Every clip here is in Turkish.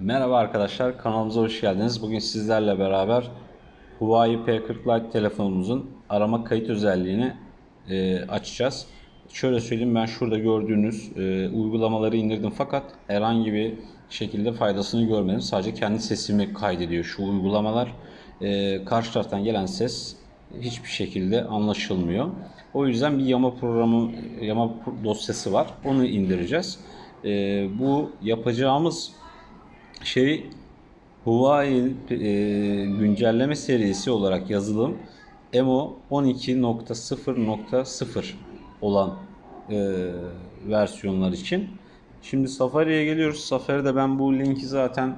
Merhaba arkadaşlar, kanalımıza hoş geldiniz. Bugün sizlerle beraber Huawei P40 Lite telefonumuzun arama kayıt özelliğini e, açacağız. Şöyle söyleyeyim ben şurada gördüğünüz e, uygulamaları indirdim fakat herhangi bir şekilde faydasını görmedim. Sadece kendi sesimi kaydediyor şu uygulamalar. E, karşı taraftan gelen ses hiçbir şekilde anlaşılmıyor. O yüzden bir yama programı, yama dosyası var. Onu indireceğiz. E, bu yapacağımız şey Huawei e, güncelleme serisi olarak yazılım EMO 12.0.0 olan e, versiyonlar için. Şimdi Safari'ye geliyoruz. Safari'de ben bu linki zaten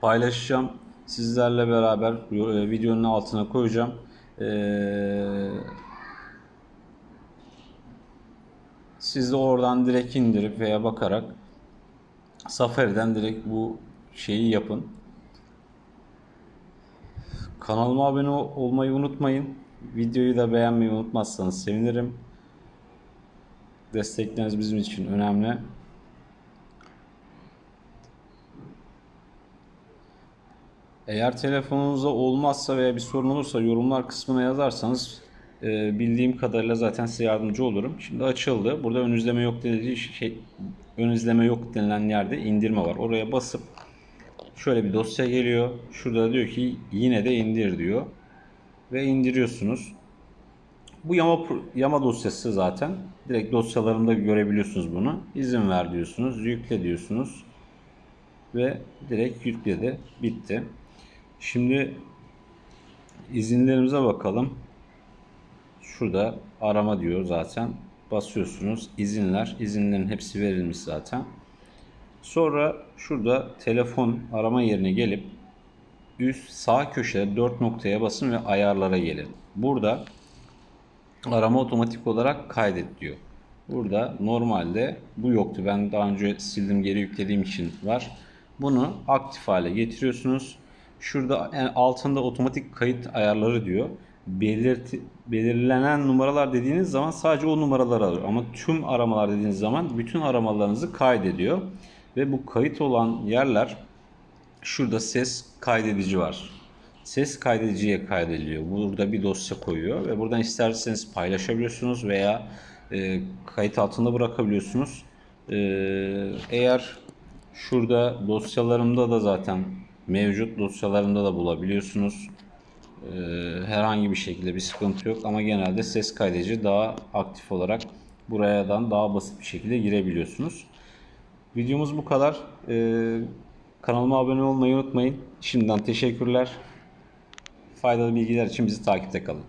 paylaşacağım. Sizlerle beraber e, videonun altına koyacağım. E, siz de oradan direkt indirip veya bakarak Safari'den direkt bu şeyi yapın. Kanalıma abone ol- olmayı unutmayın. Videoyu da beğenmeyi unutmazsanız sevinirim. Destekleriniz bizim için önemli. Eğer telefonunuzda olmazsa veya bir sorun olursa yorumlar kısmına yazarsanız e, bildiğim kadarıyla zaten size yardımcı olurum. Şimdi açıldı. Burada ön izleme yok dediği şey ön izleme yok denilen yerde indirme var. Oraya basıp şöyle bir dosya geliyor. Şurada diyor ki yine de indir diyor. Ve indiriyorsunuz. Bu yama yama dosyası zaten. Direkt dosyalarında görebiliyorsunuz bunu. İzin ver diyorsunuz. Yükle diyorsunuz. Ve direkt yükledi. Bitti. Şimdi izinlerimize bakalım. Şurada arama diyor zaten. Basıyorsunuz. İzinler. İzinlerin hepsi verilmiş zaten. Sonra şurada telefon arama yerine gelip üst sağ köşede 4 noktaya basın ve ayarlara gelin. Burada arama otomatik olarak kaydet diyor. Burada normalde bu yoktu. Ben daha önce sildim geri yüklediğim için var. Bunu aktif hale getiriyorsunuz. Şurada en altında otomatik kayıt ayarları diyor. Belirti, belirlenen numaralar dediğiniz zaman sadece o numaraları alıyor. Ama tüm aramalar dediğiniz zaman bütün aramalarınızı kaydediyor. Ve bu kayıt olan yerler Şurada ses kaydedici var. Ses kaydediciye kaydediliyor. Burada bir dosya koyuyor ve buradan isterseniz paylaşabiliyorsunuz veya e, kayıt altında bırakabiliyorsunuz. E, eğer şurada dosyalarımda da zaten mevcut dosyalarımda da bulabiliyorsunuz. E, herhangi bir şekilde bir sıkıntı yok ama genelde ses kaydedici daha aktif olarak buradan daha basit bir şekilde girebiliyorsunuz. Videomuz bu kadar. Ee, kanalıma abone olmayı unutmayın. Şimdiden teşekkürler. Faydalı bilgiler için bizi takipte kalın.